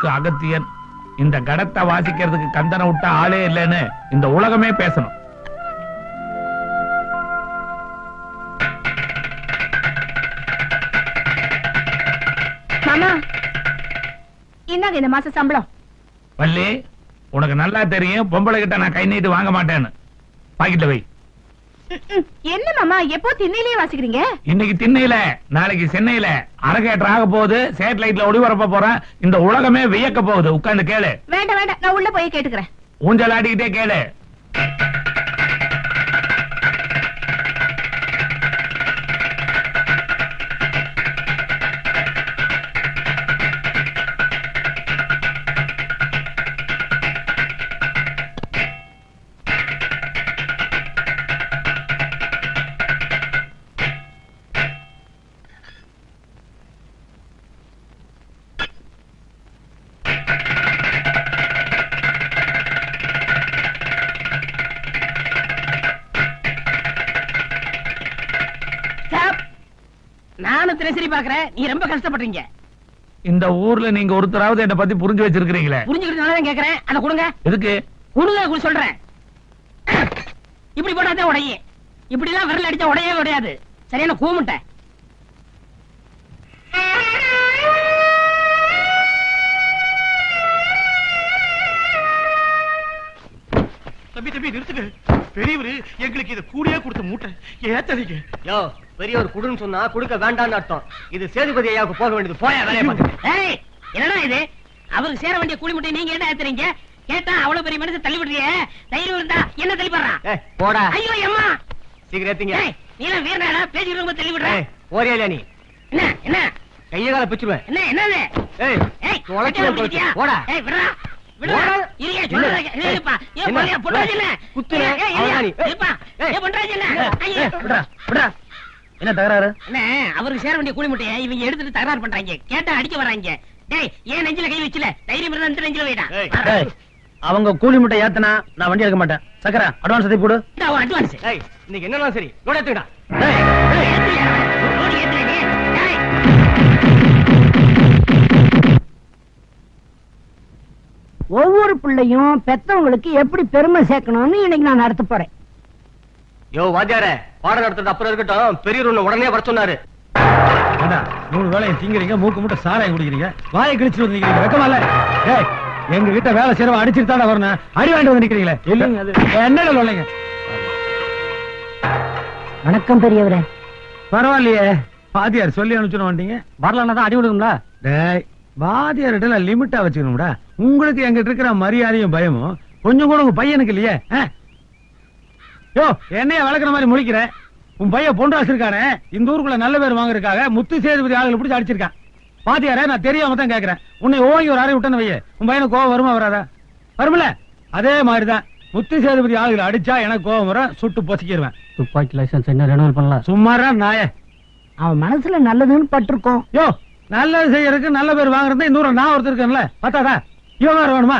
ஊருக்கு அகத்தியன் இந்த கடத்தை வாசிக்கிறதுக்கு கந்தனை விட்ட ஆளே இல்லைன்னு இந்த உலகமே பேசணும். மாமா இந்தாங்க இந்த மாச சம்பளம். வள்ளி உனக்கு நல்லா தெரியும் பொம்பளை கிட்ட நான் கை நீட்டு வாங்க மாட்டேன்னு. பாக்கெட்ல வை. என்ன மாமா எப்போ திண்ணையிலேயே வாசிக்கிறீங்க? இன்னைக்கு திண்ணையில நாளைக்கு சென்னையில. அரகேட்டர் ஆக போகுது சேட்டலைட்ல ஒளிபரப்ப போறேன். இந்த உலகமே வியக்க போகுது உட்கார்ந்து கேளு. வேண்டாம் வேண்டாம் நான் உள்ள போய் கேட்டுக்கிறேன். ஊஞ்சல் ஆடிக்கிட்டே கேளு. நீ ரொம்ப கஷ்டப்படுறீங்க. இந்த ஊர்ல நீங்க ஒருத்தராவது என்ன பத்தி புரிஞ்சு வச்சிருக்கீங்களே புரிஞ்சுக்கிட்டு தான் கேக்குறேன். அதை கொடுங்க. எதுக்கு? கொடுங்க கூட சொல்றேன். இப்படி போட்டாதான் உடையும் இப்படி எல்லாம் விரல் அடிச்சா உடையவே உடையாது. சரியான கூமுட்டை. தம்பி தம்பி நிறுத்துங்க. பெரியவரு எங்களுக்கு இத கூடியே கொடுத்த மூட்டை. ஏத்ததிங்க யோ பெரியவர் குடுன்னு சொன்னா கொடுக்க வேண்டாம்னு அர்த்தம். இது சேதுபதி ஐயாவுக்கு போக வேண்டியது. போயா வேலையை பார்த்துட்டு ஏய் என்னடா இது? அவருக்கு சேர வேண்டிய கூலி முட்டை நீங்க என்ன ஏத்துறீங்க? கேட்டா அவ்வளவு பெரிய மனுஷன் தள்ளி விடுறியே? தைரியம் இருந்தா என்ன தள்ளி போடுறான் போடா. ஐயோ அம்மா சீக்கிரம் ஏத்தீங்க. ஏய் நீ எல்லாம் வீரனாடா பேசிட்டு ரொம்ப தள்ளி விடுற? போறியா இல்லையா நீ? என்ன என்ன? கையை கால பிச்சுருவேன் என்ன என்னது? ஏய் ஏய் தொலைச்சு? போடா. ஏய் விடுடா விடுடா. இருங்க கேளு. ஏய்ப்பா ஏய் பொண்டாட்டி இல்ல குத்துறே. ஏய், நீ. ஏய். பொண்டாட்டி இல்ல ஐயோ. விடுறா விடுறா. என்ன தகராறு? என்ன அவருக்கு சேர வேண்டிய கூலி முட்டையை இவங்க எடுத்துட்டு தகராறு பண்றாங்க. கேட்டா அடிக்க வராங்க டேய் ஏன் நெஞ்சில கை வச்சுல? தைரியம் இருந்தா இந்த நெஞ்சில வைடா ஏய், அவங்க கூலி முட்டை ஏத்தனா நான் வண்டி எடுக்க மாட்டேன். சக்கரா அட்வான்ஸ் எதை போடு. அட்வான்ஸ் ஏய் இன்னைக்கு என்னன்னா சரி? ஏத்துறே நீ? டேய். ஒவ்வொரு பிள்ளையும் பெத்தவங்களுக்கு எப்படி பெருமை சேர்க்கணும்னு இன்னைக்கு நான் நடத்த போறேன். யோ வாத்தியாரே பாடம் நடத்துறது அப்புறம் இருக்கட்டும். பெரியவர் உன்னை உடனே வர சொன்னாரு. மூணு வேலையை திங்கிறீங்க மூக்கு முட்டை சாராயம் குடிக்கிறீங்க. வாயை கிழிச்சு வந்து நிக்கிறீங்க வெக்கமா இல்ல? ஏய் எங்க கிட்ட வேலை செய்யறவன் அடிச்சிட்டு தானே வரணும் அடி வாங்கிட்டு வந்து நிக்கிறீங்களே? இல்லைங்க அது என்னடா சொல்லுங்க வணக்கம் பெரியவரே. பரவாயில்லையே. வாத்தியார் சொல்லி அனுப்பிச்சு வந்தீங்க வரலன்னா தான் அடி விடுங்களா டேய் வாத்தியார்கிட்ட லிமிட்டா வச்சுக்கணும்டா. உங்களுக்கு எங்கிட்ட இருக்கிற மரியாதையும் பயமும் கொஞ்சம் கூட உங்க பையனுக்கு இல்லையே? யோ என்னைய வளர்க்குற மாதிரி முழிக்கிற? உன் பையன் பொன்ராசு இருக்கானே இந்த ஊருக்குள்ள நல்ல பேர் வாங்குறதுக்காக முத்து சேதுபதி ஆளுகளை பிடிச்சி அடிச்சிருக்கான். பாத்தியாரே நான் தெரியாம தான் கேக்குறேன். உன்னை ஓங்கி ஒரு அறை விட்டேன்னு வையே உன் பையனுக்கு கோவம் வருமா வராதா? வரும்ல. அதே மாதிரிதான் முத்து சேதுபதி ஆளுகளை அடிச்சா எனக்கு கோவம் வரும் சுட்டு பொசிக்கிடுவேன் துப்பாக்கி லைசன்ஸ் என்ன ரெனுவல் பண்ணலாம்? சும்மாரா நாய. அவன் மனசுல நல்லதுன்னு பட்டிருக்கோம். யோ நல்லது செய்யறதுக்கு நல்ல பேர் வாங்குறது இந்த ஊர்ல நான் ஒருத்தர் இருக்கேன்ல பத்தாதா இவன் வேற வேணுமா?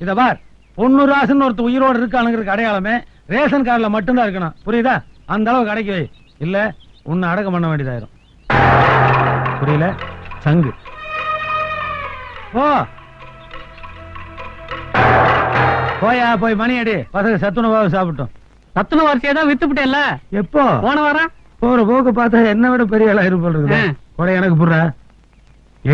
இத பார் பொண்ணு ராசுன்னு ஒருத்தர் உயிரோடு இருக்கானுங்கிறதுக்கு அடையாளமே ரேஷன் கார்டுல மட்டும்தான் இருக்கணும். புரியுதா? அந்த அளவு கடைக்கு வை. இல்ல உன்னை அடக்கம் பண்ண வேண்டியதாயிரும். புரியல? சங்கு. போ. போயா போய் மணி அடி. பசங்க சத்துணவாக சாப்பிட்டோம். சத்துண வரிசையை தான் வித்துப்பிட்டேன்ல எப்போ? போன வாரம். போற போக்கு பார்த்தா என்ன விட பெரிய ஆளா இருப்போம் இருக்குது. கூட எனக்கு புடுறா.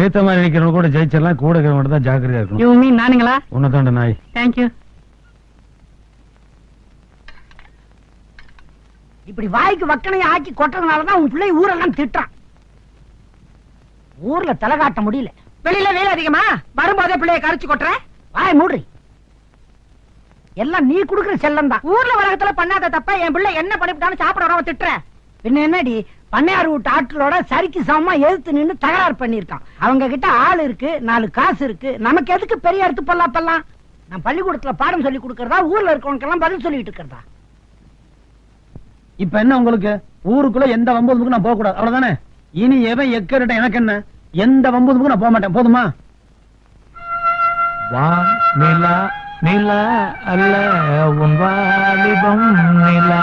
ஏத்த மாதிரி நிக்கிறவங்க கூட ஜெயிச்சிடலாம் கூட இருக்கிறவங்க தான் ஜாக்கிரதையா இருக்கணும். யூ மீன் நானுங்களா? உன்னை தாண்ட நாய். தேங்க்யூ இப்படி வாய்க்கு வக்கனையை ஆக்கி கொட்டதுனாலதான் உன் பிள்ளை ஊரெல்லாம் திட்டுறான். ஊர்ல தலை காட்ட முடியல. வெளியில வேலை அதிகமா? வரும்போதே பிள்ளைய கரைச்சு கொட்டுற? வாய் மூடுறி எல்லாம் நீ குடுக்கற செல்லம் தான் ஊர்ல உலகத்துல பண்ணாத தப்ப என் பிள்ளை என்ன பண்ணிவிட்டான்னு சாப்பிட வரவன் திட்டுற. பின்ன என்னடி? பண்ணையார் வீட்டு ஆட்களோட சரிக்கு சமமா எதிர்த்து நின்னு தகராறு பண்ணிருக்கான் அவங்க கிட்ட ஆள் இருக்கு நாலு காசு இருக்கு. நமக்கு எதுக்கு பெரிய எடுத்து பல்லாப்பெல்லாம்? நான் பள்ளிக்கூடத்துல பாடம் சொல்லி கொடுக்கறதா? ஊர்ல இருக்கவனுக்கெல்லாம் பதில் சொல்லிட்டு இருக்கிறதா? இப்ப என்ன உங்களுக்கு? ஊருக்குள்ள எந்த வம்பதுக்கும் நான் போக கூடாது அவ்வளவுதானே? இனி எவன் எக்கரிட்ட எனக்கு என்ன? எந்த வம்பதுக்கும் நான் போக மாட்டேன். போதுமா? வா நிலா நிலா அல்ல உன் வாலிபம் நிலா.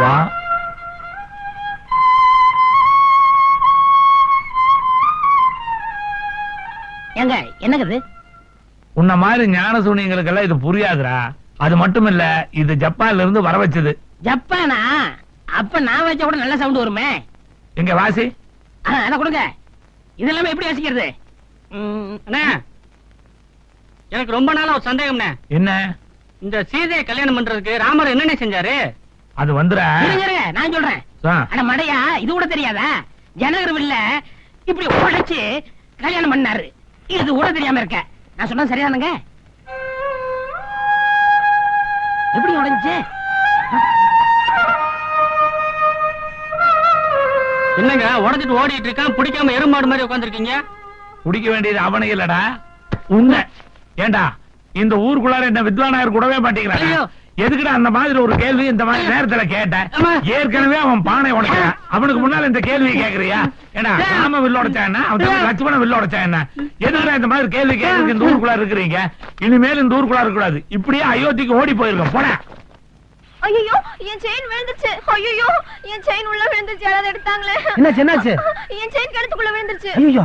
வா. ஏங்க என்னங்க இது உன்ன மாதிரி ஞான சூனியங்களுக்கெல்லாம் இது புரியாதுடா. அது மட்டும் இல்ல இது ஜப்பான்ல இருந்து வர வச்சது. ஜப்பானா? அப்ப நான் வச்ச கூட நல்ல சவுண்ட் வருமே? எங்க வாசி? அத கொடுங்க. இது எல்லாமே எப்படி யோசிக்கிறது அண்ணா. எனக்கு ரொம்ப நாளா ஒரு சந்தேகம்ண்ணே. என்ன? இந்த சீதையை கல்யாணம் பண்றதுக்கு ராமர் என்னென்ன செஞ்சாரு? அது இருங்க, நான் சொல்றேன். அட மடையா இது கூட தெரியாதா? ஜனகர்வில்ல இப்படி உடைச்சு கல்யாணம் பண்ணாரு. இது கூட தெரியாம இருக்க. நான் சொன்னது சரிதானுங்க? எப்படி உடைஞ்சு என்னங்க உடஞ்சிட்டு ஓடிட்டு இருக்கான் பிடிக்காம எருமாடு மாதிரி உட்காந்துருக்கீங்க குடிக்க வேண்டியது அவனை இல்லடா. உன்னை. ஏண்டா இந்த ஊருக்குள்ளார என்ன வித்வானாயர் கூடவே மாட்டேங்கிறாங்க. எதுக்குடா அந்த மாதிரி ஒரு கேள்வி இந்த மாதிரி நேரத்துல கேட்ட. ஏற்கனவே அவன் பானை உடைக்கிறான் அவனுக்கு முன்னால இந்த கேள்வி கேக்குறியா? ஏண்டா ராம வில்ல உடைச்சா என்ன? அவன் லட்சுமண வில்ல உடைச்சா என்ன? எதுக்குடா இந்த மாதிரி கேள்வி கேட்கறதுக்கு இந்த ஊருக்குள்ளார இருக்கிறீங்க? இனிமேல் இந்த ஊருக்குள்ளார இருக்கக்கூடாது. இப்படியே அயோத்திக்கு ஓடி போயிருக்கோம். போட. ஐயோ என் செயின் விழுந்துச்சு ஐயோ என் செயின் உள்ள விழுந்துச்சு யாராவது எடுத்தாங்களே என்னாச்சு, என்னாச்சு? என் செயின் கிணத்துக்குள்ள விழுந்துருச்சு. ஐயோ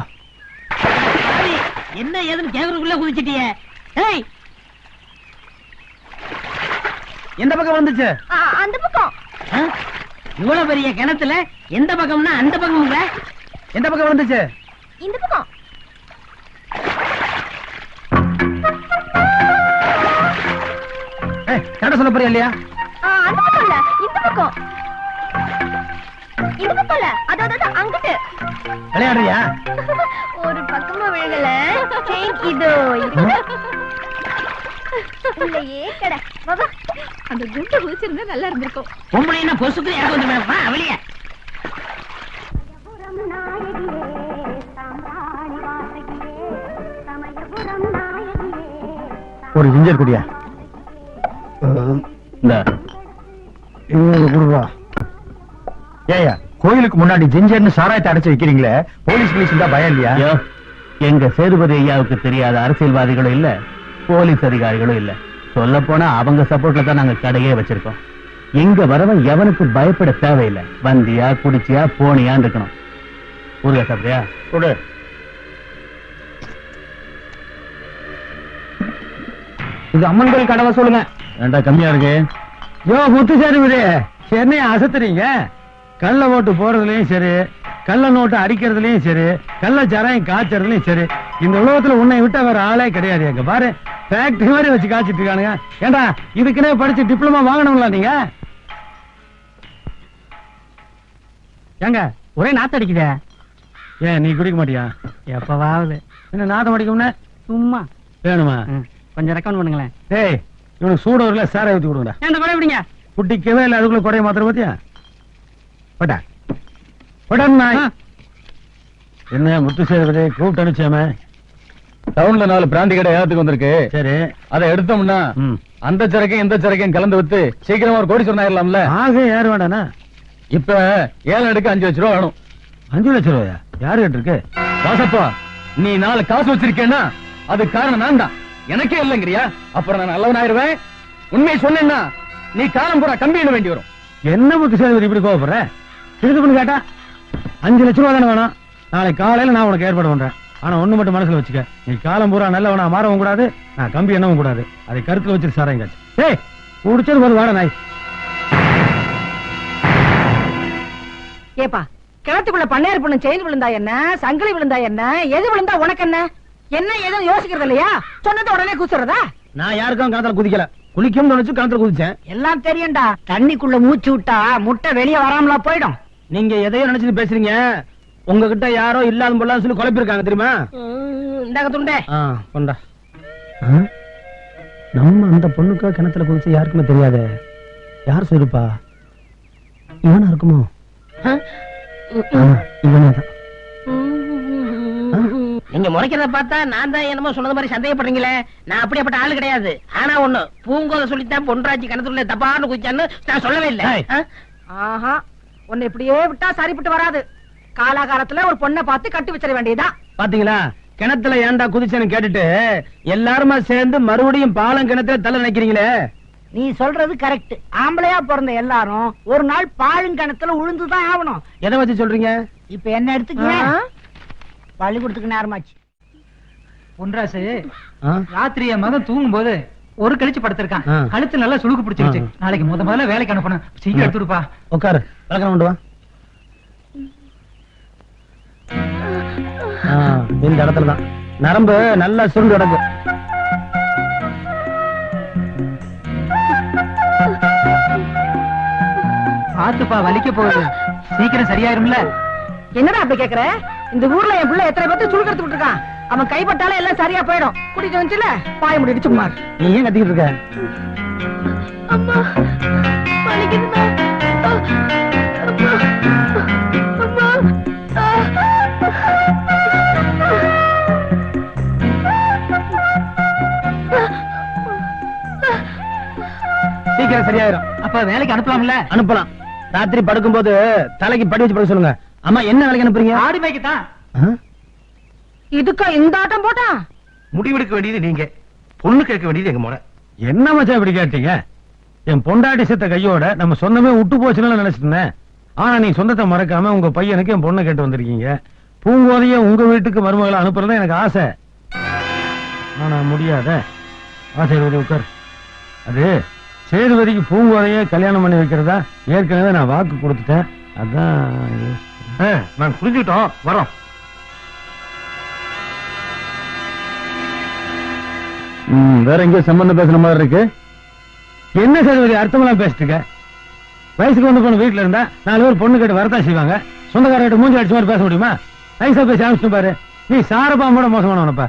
என்ன ஏதுன்னு கேக்குறதுக்குள்ள குதிச்சிட்டியே? ஏய்! எந்த பக்கம் வந்துச்சு? அந்த பக்கம்? இவ்வளவு பெரிய கிணத்துல எந்த பக்கம்னா அந்த பக்கம்ல எந்த பக்கம் வந்துச்சு? இந்த பக்கம். கரெக்டா சொல்ல போறியா இல்லையா? அந்த பக்கம் இல்ல இந்த பக்கம். இந்த பக்கம் இல்ல அதாவது அங்கிட்டு. விளையாடுறியா? ஒரு பக்கமா விழுகல. செயின் இதோ இருக்கு இல்லையே கடை. பாபா அந்த குண்டை குதிச்சிருந்தா நல்லா இருந்திருக்கும். பொம்பளைன்னா பொசுக்கு வந்து வா வெளியே. ஒரு ஜிஞ்சர் குடியா? இந்த ஏயா கோயிலுக்கு முன்னாடி ஜிஞ்சர்னு சாராயத்தை அடைச்சு வைக்கிறீங்களே போலீஸ் போலீஸ் இருந்தா பயம் இல்லையா? எங்க சேதுபதி ஐயாவுக்கு தெரியாத அரசியல்வாதிகளும் இல்ல போலீஸ் அதிகாரிகளும் இல்ல. சொல்ல போனா அவங்க சப்போர்ட்ல தான் நாங்க கடையே வச்சிருக்கோம். எங்க வரவன் எவனுக்கு பயப்பட தேவையில்லை. வந்தியா குடிச்சியா போனியான்னு இருக்கணும். ஊருகா சாப்பிட்டியா கொடு. இது அம்மன் கோயில் கடவை சொல்லுங்க. ஏண்டா கம்மியா இருக்கு? யோ முத்து சேருவிடு என்னைய அசத்துறீங்க. கள்ள ஓட்டு போறதுலயும் சரி கள்ள நோட்டு அடிக்கிறதுலயும் சரி கள்ள சாராயம் காய்ச்சறதுலயும் சரி. இந்த உலகத்துல உன்னை விட்டா வேற ஆளே கிடையாது. எங்க பாரு ஃபேக்டரி மாதிரி வச்சு காய்ச்சிட்டு இருக்கானுங்க. ஏண்டா இதுக்குன்னே படிச்சு டிப்ளமா வாங்கணும்ல நீங்க? ஏங்க ஒரே நாத்து அடிக்குதே? ஏன் நீ குடிக்க மாட்டியா? எப்பவாவது. என்ன நாத்தம் அடிக்கும்னு சும்மா. வேணுமா? கொஞ்சம் ரெக்கமெண்ட் பண்ணுங்களேன். டேய் இவனுக்கு சூடு வரல சாரை ஊத்தி கொடுங்கடா. இந்த கூட எப்படிங்க குட்டிக்கவே இல்லை அதுக்குள்ள குறைய மாத்திரம் பாத்தியா? பட்டா பட்டன் நாய். என்ன முத்து சேதுபதி கூப்பிட்டு அனுப்பிச்சாம? டவுன்ல நாலு பிராந்தி கடை ஏத்துக்கு வந்திருக்கு. சரி. அதை எடுத்தோம்னா. அந்த சரக்கையும் இந்த சரக்கையும் கலந்து வித்து சீக்கிரமா ஒரு கோடி சொன்னாயிரலாம்ல ஆக யார் வேண்டானா? இப்ப ஏழு எடுக்க அஞ்சு லட்ச ரூபா வேணும். அஞ்சு லட்சம் ரூபாயா? யாரு கிட்ட இருக்கு வாசப்பா நீ நாலு காசு வச்சிருக்கேன்னா அது காரணம் நான் தான் எனக்கே இல்லைங்கிறியா? அப்புறம் நான் நல்லவன் ஆயிருவேன் உண்மையை சொன்னேன்னா நீ காலம் பூரா கம்பியிட வேண்டி வரும். என்ன முத்து சேதுபதி இப்படி கோவப்படுற? திருது பண்ணி கேட்டா அஞ்சு லட்சம் ரூபா தானே வேணும். நாளைக்கு காலையில நான் உனக்கு ஏற்பாடு பண்றேன். ஆனா ஒண்ணு மட்டும் மனசுல வச்சுக்க. நீ காலம் பூரா நல்லவனா மாறவும் கூடாது நான் கம்பி எண்ணவும் கூடாது. அதை கருத்துல வச்சிரு சாரா எங்காச்சு ஏய் குடிச்சது போது வாட நாய். ஏப்பா கிணத்துக்குள்ள பண்ணையார் பொண்ணு செயின் விழுந்தா என்ன? சங்கிலி விழுந்தா என்ன? எது விழுந்தா உனக்கு என்ன? என்ன ஏதும் யோசிக்கிறது இல்லையா? சொன்னது உடனே குத்துறதா நான் யாருக்கும் கிணத்துல குதிக்கல. குளிக்கும் நினைச்சு கிணத்துல குதிச்சேன். எல்லாம் தெரியும்டா. தண்ணிக்குள்ள மூச்சு விட்டா முட்டை வெளியே வராமலா போயிடும். நீங்க எதையோ நினைச்சிட்டு பேசுறீங்க. உங்ககிட்ட யாரோ இல்லாத போலாம் சொல்லி குழப்பிருக்காங்க தெரியுமா? இந்தாங்க துண்டே. ஆ, கொண்டா? நம்ம அந்த பொண்ணுக்கோ கிணத்துல குதிச்சு யாருக்குமே தெரியாதே. யார் சொல்லிருப்பா இவனா இருக்குமோ? ஆ, இவனே தான். நீங்க முறைக்கிறத பார்த்தா நான் தான் என்னமோ சொன்னது மாதிரி சந்தேகப்படுறீங்களே. நான் அப்படியேப்பட்ட ஆளு கிடையாது. ஆனா ஒண்ணு பூங்கோத சொல்லித்தான் பொன்ராட்சி கிணத்துல தப்பான்னு குதிச்சான்னு நான் சொல்லவே இல்லை? ஆஹா உன்னை இப்படியே விட்டா சரிப்பட்டு வராது. காலாகாலத்துல ஒரு பொண்ணை பார்த்து கட்டி வச்சிட வேண்டியதுதான். பாத்தீங்களா? கிணத்துல ஏன்டா குதிச்சேன்னு கேட்டுட்டு எல்லாருமா சேர்ந்து மறுபடியும் பாலம் கிணத்துல தலை நினைக்கிறீங்களே? நீ சொல்றது கரெக்ட் ஆம்பளையா பிறந்த எல்லாரும் ஒரு நாள் பாழுங்கணத்துல உழுந்துதான் ஆகணும். எதை வச்சு சொல்றீங்க? இப்ப என்ன எடுத்துக்க பள்ளிக்கூடத்துக்கு நேரமாச்சு. பொன்ராசு ஆ? ராத்திரி என் மகன் தூங்கும் போது ஒரு கழிச்சு படுத்திருக்கான். கழுத்து நல்லா சுளுக்கு பிடிச்சிருச்சு. நாளைக்கு முத முதல்ல வேலைக்கு அனுப்பணும். சீக்கிரம் எடுத்துடுப்பா. உட்காரு விளக்கணம் கொண்டு வா. ஆ, இந்த இடத்துல தான். நரம்பு நல்லா சுருண்டு கிடக்கு. பாத்துப்பா வலிக்க போகுது. சீக்கிரம் சரியாயிரும்ல. என்னடா அப்படி கேக்குற? இந்த ஊர்ல என் பிள்ளை எத்தனை பேர்த்து சுடுக்கறது விட்டுருக்கான் அவன் கைப்பட்டாலே எல்லாம் சரியா போயிடும். கூட்டிட்டு வந்துச்சுல பாய முடிச்சு சும்மா நீ ஏன் கத்திக்கிட்டு இருக்க? அம்மா. சீக்கிரம் சரியாயிரும். அப்ப வேலைக்கு அனுப்பலாம்ல? அனுப்பலாம். ராத்திரி படுக்கும்போது தலைக்கு படி வச்சு படுக்க சொல்லுங்க. அம்மா என்ன வேலைக்கு அனுப்புறீங்க? ஆடி மேய்க்குதான் ஆ? இதுக்கா இந்த ஆட்டம் போட்டா? முடிவெடுக்க வேண்டியது நீங்க. பொண்ணு கேட்க வேண்டியது எங்க முறை என்ன மச்சான் இப்படி கேட்டீங்க? என் பொண்டாட்டி செத்த கையோட நம்ம சொந்தமே விட்டு போச்சுன்னு நினைச்சிட்டு இருந்தேன். ஆனா நீ சொந்தத்தை மறக்காம உங்க பையனுக்கு என் பொண்ணை கேட்டு வந்திருக்கீங்க. பூங்கோதைய உங்க வீட்டுக்கு மருமகளை அனுப்புறது எனக்கு ஆசை. ஆனா முடியாத. ஆசை உட்கார். அது சேதுபதிக்கு பூங்கோதைய கல்யாணம் பண்ணி வைக்கிறதா ஏற்கனவே நான் வாக்கு கொடுத்துட்டேன். அதான் நான் புரிஞ்சுக்கிட்டோம். வரோம். வேற எங்கேயோ சம்பந்தம் பேசுற மாதிரி இருக்கு. என்ன சேதுபதி அர்த்தமெல்லாம் பேசிட்டு இருக்க? வயசுக்கு வந்து பொண்ணு வீட்டுல இருந்தா நாலு பேர் பொண்ணு கேட்டு வரதான் செய்வாங்க. சொந்தக்காரர்கிட்ட மூஞ்சி அடிச்ச மாதிரி பேச முடியுமா? நைசா பேசி அனுப்பிச்சு பாரு. நீ சாரபாம்போட மோசமானவனப்பா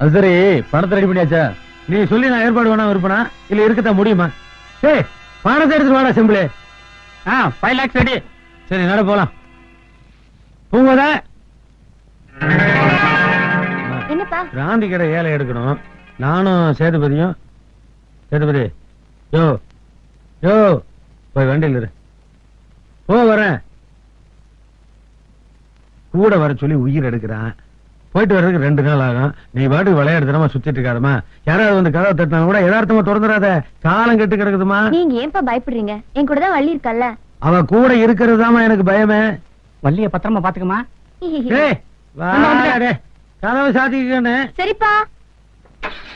அது சரி பணத்தை ரெடி பண்ணியாச்சா? நீ சொல்லி நான் ஏற்பாடு வேணா இருப்பனா இல்ல இருக்கத்தான் முடியுமா? ஏய் பணத்தை எடுத்துட்டு வாடா சிம்பிளே. ஆ ஃபைவ் லேக்ஸ் ரெடி சரி நட போலாம். பூங்கோதா என்னப்பா? பிராந்தி கடை ஏழை எடுக்கணும். நானும் சேதுபதியும் சேதுபதி யோ யோ போய் வண்டியில் இரு. போ வரேன். கூட வர சொல்லி உயிர் எடுக்கிறான். போயிட்டு வர்றதுக்கு ரெண்டு நாள் ஆகும். நீ பாட்டுக்கு விளையாடுறமா சுத்திட்டு இருக்காதமா யாராவது வந்து கதவை தட்டினா கூட யதார்த்தமா திறந்துடாத காலம் கெட்டு கிடக்குதுமா நீங்க ஏன்பா பயப்படுறீங்க? என் கூட தான் வள்ளி இருக்கல்ல. அவ கூட இருக்கிறது எனக்கு பயமே. வள்ளிய பத்திரமா பாத்துக்கமா. கதவை சாத்திக்கன்னு சரிப்பா.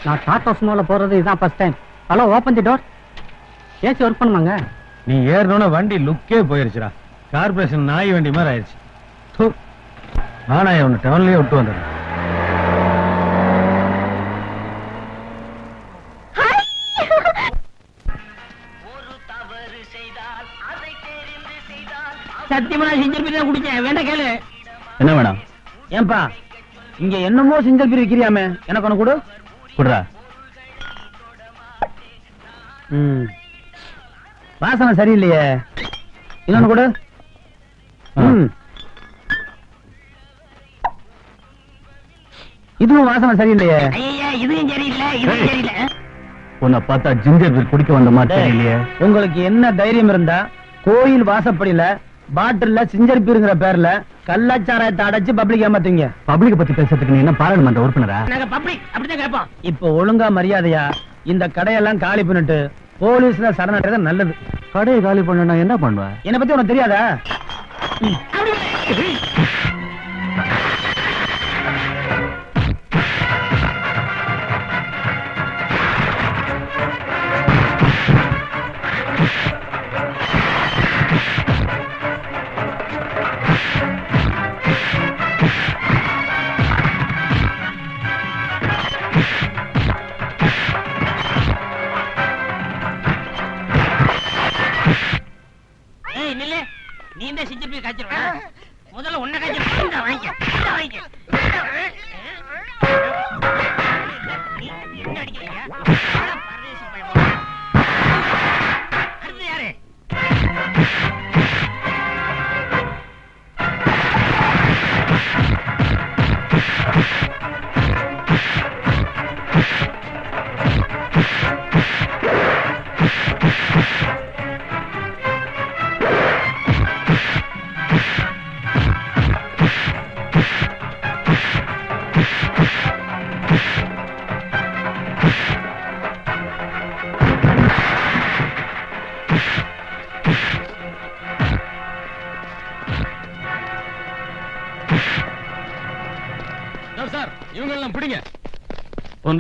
நான் டாடா சுமோல போறது இதுதான் first time hello open the door AC work பண்ணுவாங்க நீ ஏறணும்னா வண்டி லுக்கே போயிருச்சுடா. கார்பரேஷன் நாய் வண்டி மாதிரி ஆயிடுச்சு. வாடா உன்னை டவுன்லயே விட்டு வந்துடுறேன். சத்தியமா நான் செஞ்சு தான் குடிச்சேன். வேண்டாம் கேளு. என்ன வேணும்? ஏன்பா இங்க என்னமோ சிங்கல் பீர் விக்கிறியாமே எனக்கு ஒண்ணு கொடு. குடுறா. ம். வாசனை சரியில்லையே. இன்னொன்னு கொடு. ம். இதுவும் வாசனை சரியில்லையே. ஐயா இதுவும் சரியில்லை இதுவும் சரியில்லை. உன்னை பார்த்தா ஜிஞ்சர் பீர் குடிக்க வந்த மாதிரி தெரியலையே. உங்களுக்கு என்ன தைரியம் இருந்தா கோயில் வாசப்படியில பாட்டில்ல சிஞ்சர் பீருங்கிற பேர்ல கள்ளச்சாராயத்தை அடைச்சு பப்ளிக் ஏமாத்துவீங்க. பப்ளிக் பத்தி பேசுறதுக்கு நீ என்ன பாராளுமன்ற உறுப்பினரா? நாங்க பப்ளிக் அப்படிதான் கேட்போம். இப்ப ஒழுங்கா மரியாதையா இந்த கடையெல்லாம் காலி பண்ணிட்டு போலீஸ்ல சரணடைறது நல்லது. கடையை காலி பண்ண என்ன பண்ணுவேன் என்ன பத்தி உனக்கு தெரியாதா?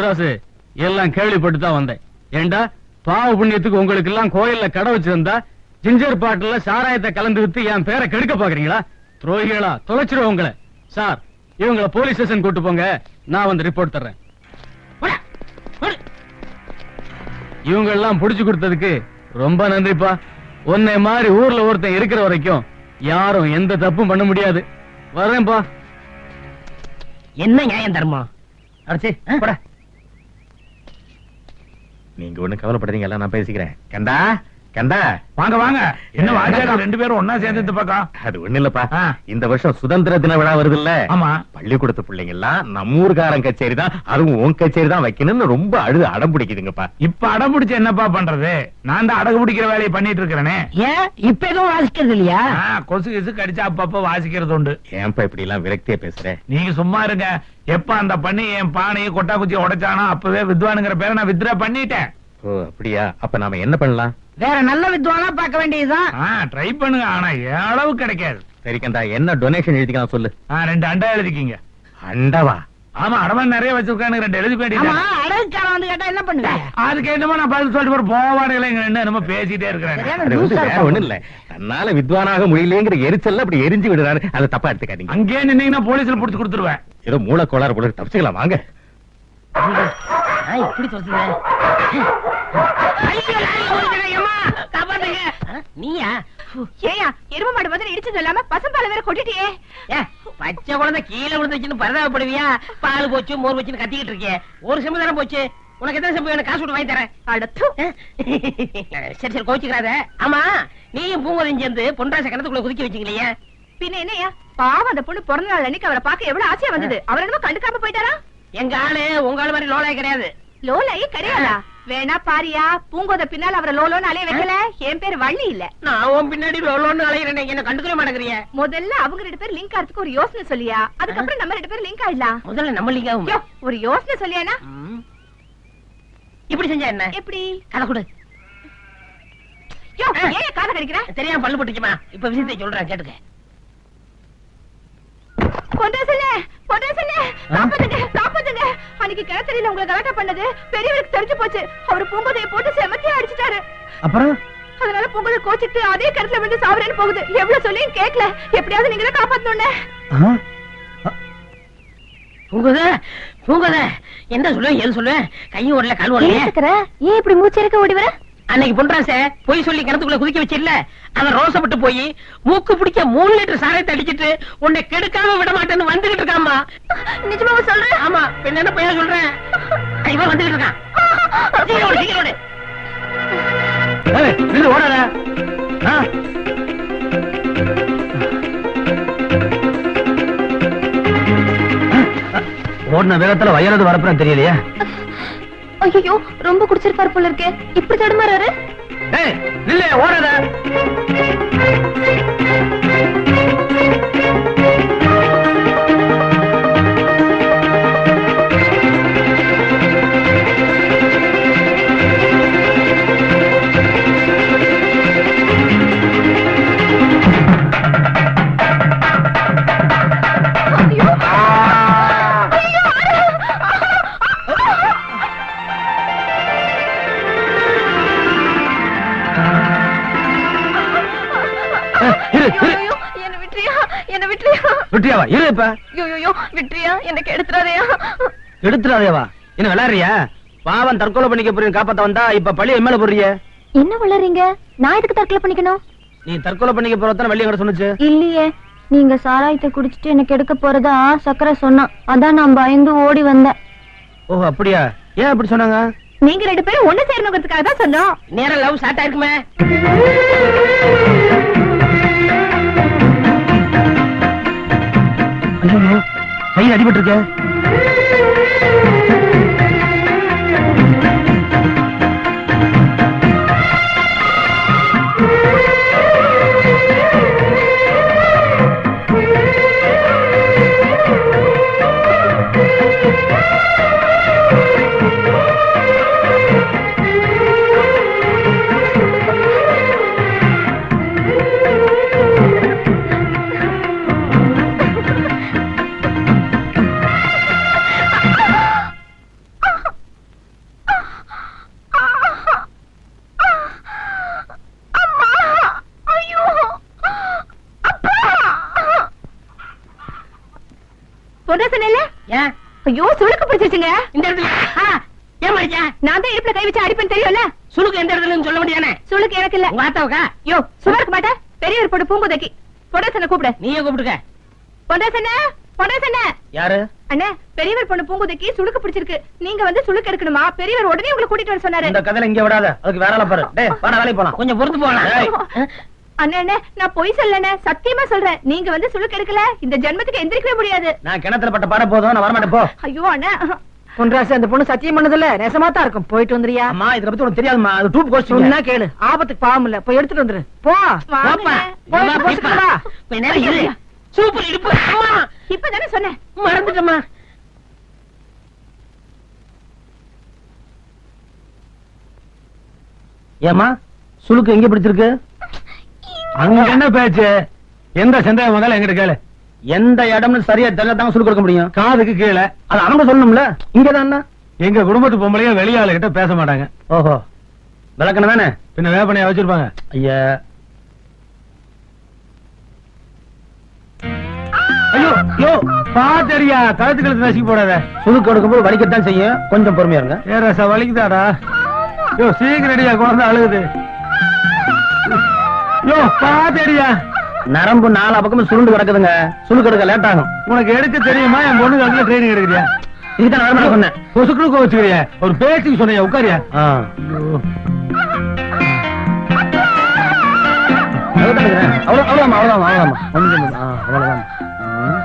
பொன்ராசு எல்லாம் கேள்விப்பட்டு தான் வந்தேன். ஏண்டா பாவ புண்ணியத்துக்கு உங்களுக்கு எல்லாம் கோயில்ல கடை வச்சிருந்தா ஜிஞ்சர் பாட்டுல சாராயத்தை கலந்து வித்து என் பேரை கெடுக்க பாக்குறீங்களா? துரோகிகளா தொலைச்சிருவோம் உங்களை. சார் இவங்கள போலீஸ் ஸ்டேஷன் கூட்டு போங்க. நான் வந்து ரிப்போர்ட் தர்றேன். இவங்க எல்லாம் புடிச்சு கொடுத்ததுக்கு ரொம்ப நன்றிப்பா. உன்னை மாதிரி ஊர்ல ஒருத்தன் இருக்கிற வரைக்கும் யாரும் எந்த தப்பும் பண்ண முடியாது. வர்றேன்ப்பா. என்ன நியாயம் தர்மம்? அடிச்சு நீங்க ஒண்ணு கவலைப்படுறீங்க எல்லாம் நான் பேசிக்கிறேன். கண்டா கண்டா வாங்க வாங்க. என்ன வாத்தியார் ரெண்டு பேரும் ஒன்னா சேர்ந்து இந்த பக்கம் அது ஒண்ணு இல்லப்பா. இந்த வருஷம் சுதந்திர தின விழா வருது இல்ல ஆமா. பள்ளிக்கூடத்து பிள்ளைங்க எல்லாம் நம்ம ஊர்காரன் கச்சேரி தான் அதுவும் உன் கச்சேரி தான் வைக்கணும்னு ரொம்ப அழுது அடம் பிடிக்குதுங்கப்பா. இப்ப அடம் பிடிச்சு என்னப்பா பண்றது? நான் தான் அடகு பிடிக்கிற வேலையை பண்ணிட்டு இருக்கிறேனே. ஏன் இப்ப எதுவும் வாசிக்கிறது இல்லையா? கொசு கிசு கடிச்சா அப்பப்ப வாசிக்கிறது உண்டு. ஏன்பா இப்படி எல்லாம் விரக்தியா பேசுற? நீங்க சும்மா இருங்க. எப்ப அந்த பண்ணி என் பானையை கொட்டா குச்சியை உடைச்சானோ அப்பவே வித்வானுங்கிற பேரை நான் வித்ரா பண்ணிட்டேன். ஓ அப்படியா? அப்ப நாம என்ன பண்ணலாம்? வேற நல்ல வித்வானா பார்க்க வேண்டியதுதான். ட்ரை பண்ணுங்க. ஆனா என் அளவு கிடைக்காது. சரி கண்டா என்ன டொனேஷன் எழுதிக்கலாம் சொல்லு. ரெண்டு அண்டா எழுதிக்கிங்க. அண்டவா? ஆமா அடமான் நிறைய வச்சிருக்கானு ரெண்டு எழுதி ஆமா வேண்டியது அழகுக்காரன் வந்து கேட்டா என்ன பண்ணுவேன் அதுக்கு என்னமோ நான் பதில் சொல்லிட்டு போற போவாடையில இங்க ரெண்டு என்னமோ பேசிட்டே இருக்கிறேன். ஒண்ணும் இல்ல. தன்னால வித்வானாக முடியலங்கிற எரிச்சல்ல அப்படி எரிஞ்சு விடுறாரு. அதை தப்பா எடுத்துக்காதீங்க. அங்கேயே நின்னீங்கன்னா போலீஸ்ல புடிச்சு கொடுத்துருவேன். ஏதோ மூளை கோளாறு போல. தப்பிச்சுக்கலாம் வாங்க. ஏம்மா, காப்பாத்துங்க. ஆ, நீயா? ஏயா எரும மாடு மாதிரி இடிச்சது இல்லாம பசம்பால வேற கொட்டிட்டியே. ஏ, பச்சை குழந்தை கீழே விழுந்துச்சுன்னு பரிதாபப்படுவியா? பால் போச்சு மோர் போச்சுன்னு கத்திக்கிட்டு இருக்கே ஒரு செம்பு தானே போச்சு? உனக்கு எத்தனை செம்பு வேணும்? காசு வாங்கி தரேன். அடத்து. சரி சரி கோச்சுக்கிறாத ஆமா நீயும் பூங்கோதையும் சேர்ந்து பொன்ராச கிணத்துக்குள்ள குதிக்க வச்சுக்கலையே பின்ன என்னையா பாவம் அந்த பொண்ணு பிறந்த நாள் அன்னைக்கு அவரை பார்க்க எவ்வளவு ஆசையா வந்தது. அவர் என்னமோ கண்டுக்காம போயிட்டாரா எங்க ஆளு உங்க ஆளு மாதிரி லோலாய் கிடையாது. லோலாயே கிடையாதா? வேணா பாரியா பூங்கோத பின்னால் அவரை லோலோன்னு அலைய வைக்கல. என் பேர் வள்ளி இல்ல. நான் உன் பின்னாடி லோலோன்னு அலையிறேன். என்ன கண்டுக்கவே மாட்டேங்கிறிய. முதல்ல அவங்க ரெண்டு பேரும் லிங்க் ஆறதுக்கு ஒரு யோசனை சொல்லியா? அதுக்கப்புறம் நம்ம ரெண்டு பேரும் லிங்க் ஆயிடலாம். முதல்ல நம்ம லீங்காவும் யோ, ஒரு யோசனை சொல்லியானா? இப்படி செஞ்சா என்ன? எப்படி? கதை கொடு. யோ ஏன் காதை கடிக்கிற? தெரியாம பல்லு போட்டுச்சுமா? இப்ப விஷயத்தை சொல்றேன் கேட்டுக்க. பொண்ணு சொல்லு காப்பாத்துங்க காப்பாத்துங்க அன்னைக்கு கிணத்தடியில உங்களை கலாட்டா பண்ணது பெரியவருக்கு தெரிஞ்சு போச்சு. அவர் பூங்கோதைய போட்டு செமத்தியா அடிச்சிட்டாரு. அப்புறம்? அதனால பொங்கலை கோச்சிட்டு அதே கிணத்துல விழுந்து சாவரேன்னு போகுது. எவ்வளவு சொல்லியும் கேட்கல. எப்படியாவது நீங்களே காப்பாத்தணும்னு. பூங்குத பூங்குத. என்ன சொல்லுவேன்? எது சொல்லுவேன்? கையும் ஓடல கால் ஓடலையே. ஏன் இப்படி மூச்சு இருக்க ஓடி வர? அன்னைக்கு பொன்றாச பொய் சொல்லி கிணத்துக்குள்ள குதிக்க வச்சிருல அவன் ரோசப்பட்டு போய் மூக்கு பிடிக்க மூணு லிட்டர் சாரத்தை அடிச்சிட்டு உன்னை கெடுக்காம விட மாட்டேன்னு வந்துகிட்டு இருக்காமா நிஜமாவா சொல்றேன் ஆமா பின்ன என்ன பையன் சொல்றேன்? இவன் வந்துகிட்டு இருக்கான். சீக்கிரம் நில்லு, ஓடாத. ஓடின வேகத்துல வயலது வரப்புறம் தெரியலையா? ஐயோ ரொம்ப குடிச்சிருப்பாரு போல இருக்கே. இப்படி தடுமாறாரு? ஏய் நில்லு ஓடாத. என்ன விட்டுறியா? என்ன விட்டுறியா? விட்டியாவா இரு இப்ப. ஐயோ விட்டுறியா? எனக்கு எடுத்துறாதயா எடுத்துறாதேவா? என்ன விளையாடுறியா? பாவம் தற்கொலை பண்ணிக்க போறீங்க காப்பாத்த வந்தா இப்ப பழி மேல போடுறிய? என்ன வளர்றீங்க? நான் எதுக்கு தற்கொலை பண்ணிக்கணும்? நீ தற்கொலை பண்ணிக்க போறதான வள்ளி எங்கிட்ட சொன்னுச்சு. இல்லையே. நீங்க சாராயத்தை குடிச்சிட்டு எனக்கு எடுக்க போறதா சக்கரை சொன்னான். அதான் நான் பயந்து ஓடி வந்தேன். ஓ அப்படியா? ஏன் அப்படி சொன்னாங்க? நீங்க ரெண்டு பேரும் ஒண்ணு சேரணுங்கிறதுக்காக தான் சொன்னோம். நேரம் லவ் ஸ்டார்ட் ஆயிருக்குமே. ஐயோ கையில் அடிபட்டு இருக்க பிடிச்சிருச்சுங்க இந்த இடத்துல ஆ, ஏன் மடிச்சா நான் தான் இடுப்புல கை வச்சு அடிப்பேன் தெரியும்ல? சுளுக்கு எந்த இடத்துலன்னு சொல்ல முடியானே? எனக்கு இல்ல. யோ பெரியவர் போட்டு பூங்குதைக்கு பொன்ராசனை கூப்பிடு. நீயே கூப்பிட்டுக்க. பொன்ராசனே பொன்ராசனே யாரு? அண்ணே பெரியவர் பொண்ணு பூங்குதைக்கு சுளுக்கு பிடிச்சிருக்கு. நீங்க வந்து சுளுக்கு எடுக்கணுமா? பெரியவர் உடனே உங்களை கூட்டிட்டு வர சொன்னாரு. இந்த கதையில இங்க விடாத. அதுக்கு வேற ஆளை பாரு. டேய் வாடா வேலைக்கு போலாம். கொஞ்சம் பொறுத்து போகலாம் ஏய். அண்ணே அண்ணே நான் பொய் சொல்லண்ணே சத்தியமா சொல்றேன். நீங்க வந்து சுளுக்கு எடுக்கல. இந்த ஜென்மத்துக்கு எந்திரிக்கவே முடியாது. நான் கிணத்துல பட்ட பாட போதும். நான் வரமாட்டேன். போ. ஐயோ அண்ணே. பொன்ராசு அந்த பொண்ணு சத்தியம் பண்ணதில்ல. நெசமா தான் இருக்கும். போயிட்டு வந்துறியா அம்மா இத பத்தி உனக்கு தெரியாதுமா அது டூப் கோஸ்டிங் சொன்னா கேளு. ஆபத்துக்கு பாவம் இல்ல. போய் எடுத்துட்டு வந்துரு. போ. போப்பா. வாங்க. ஏம்மா, போய் பீப்பா. வா. கொஞ்ச நேரம் இரு. சூப்பர் இடுப்பு. அம்மா. இப்பதானே சொன்னேன். மறந்துட்டம்மா. ஏமா சுளுக்கு எங்க பிடிச்சிருக்கு? அங்க என்ன பேச்சு? எந்த சந்தேகம் வந்தாலும் எங்கிட்ட கேளு. எந்த இடம்னு சரியா தெரியாதாங்க சுளுக்கு கொடுக்க முடியும்? காதுக்கு கீழே. அது அவங்க சொல்லணும்ல. இங்கதான் எங்க குடும்பத்து பொம்பளையும் வெளியாளு கிட்ட பேச மாட்டாங்க. ஓஹோ. விளக்கணும் தானே? பின்ன வேப்பனையா வச்சிருப்பாங்க. ஐயா. ஐயோ யோ பாத்தறியா கழுத்து கழுத்து நசுக்கி போடாத. சுளுக்கு கொடுக்கும்போது வலிக்கத்தான் செய்யும். கொஞ்சம் பொறுமையா இருங்க. ஏ ரசா வலிக்குதாடா? யோ சீக்கிரம் அடியா குழந்தை அழுகுது. யோ பாத்தறியா நரம்பு நாலா பக்கமும் சுருண்டு கிடக்குதுங்க. சுளுக்கு எடுக்க லேட் ஆகும். உனக்கு எடுக்க தெரியுமா? என் பொண்ணு அதுல ட்ரைனிங் எடுக்கிறியா? இதுதான் நான் சொன்னேன். கொசுக்குழு கோச்சுக்கிறியா ஒரு பேச்சுக்கு சொன்னியா உட்காரியா. அவ்வளவு- ஆ, அவ்வளவுதான். ம்.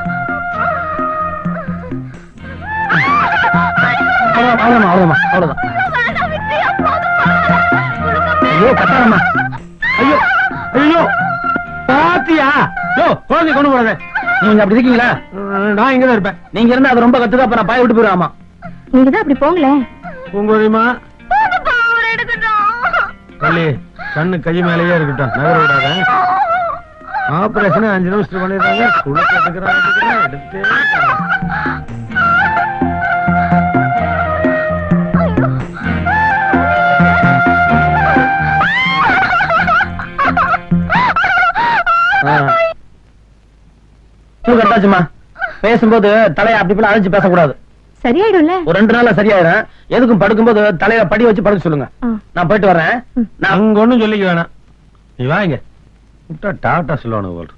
அவ்வளவுதான், அவ்வளவுதாம்மா, அவ்வளவுதாம்மா, அவ்வளவுதான். ஐயோ ஐயோ பாத்தியா யோ குழந்தை கொண்டு போடாத. நீங்க அப்படி இருக்கீங்களா? நான் இங்கதான் இருப்பேன். நீங்க இருந்தா அது ரொம்ப கத்துக்க அப்ப நான் பாய விட்டு போயிருவாமா நீங்க தான் அப்படி போங்களேன் பூங்கோதிமா. பள்ளி கண்ணு கை மேலேயே இருக்கட்டும். நகர விடாத. ஆபரேஷன் அஞ்சு நிமிஷத்துல பண்ணிடுறாங்க. குடுக்க எடுக்கிறான் எடுக்கிறான் எடுத்தே கட்டாச்சுமா பேசும்போது தலையை அப்படி இப்படி அழைச்சு பேசக்கூடாது. சரியாயிடும்ல? ஒரு ரெண்டு நாள்ல சரியாயிரும். எதுக்கும் படுக்கும்போது தலையில படி வச்சு படுக்க சொல்லுங்க. நான் போயிட்டு வரேன். நான் அங்க ஒண்ணும் சொல்லிக்க வேணாம். நீ வாங்க விட்டா டாட்டா சொல்லணும் போல்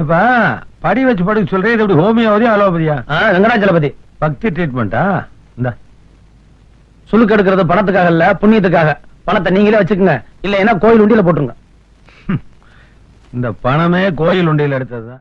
இப்ப படி வச்சு படுக்க சொல்றேன். இது எப்படி ஹோமியோபதியா அலோபதியா? வெங்கடாச்சலபதி பக்தி ட்ரீட்மெண்டா இந்த. சுளுக்கு எடுக்கிறது பணத்துக்காக இல்ல புண்ணியத்துக்காக. பணத்தை நீங்களே வச்சுக்கோங்க. இல்ல ஏன்னா கோயில் உண்டியில போட்டுருங்க. இந்த பணமே கோயில் உண்டியில் எடுத்ததுதான்.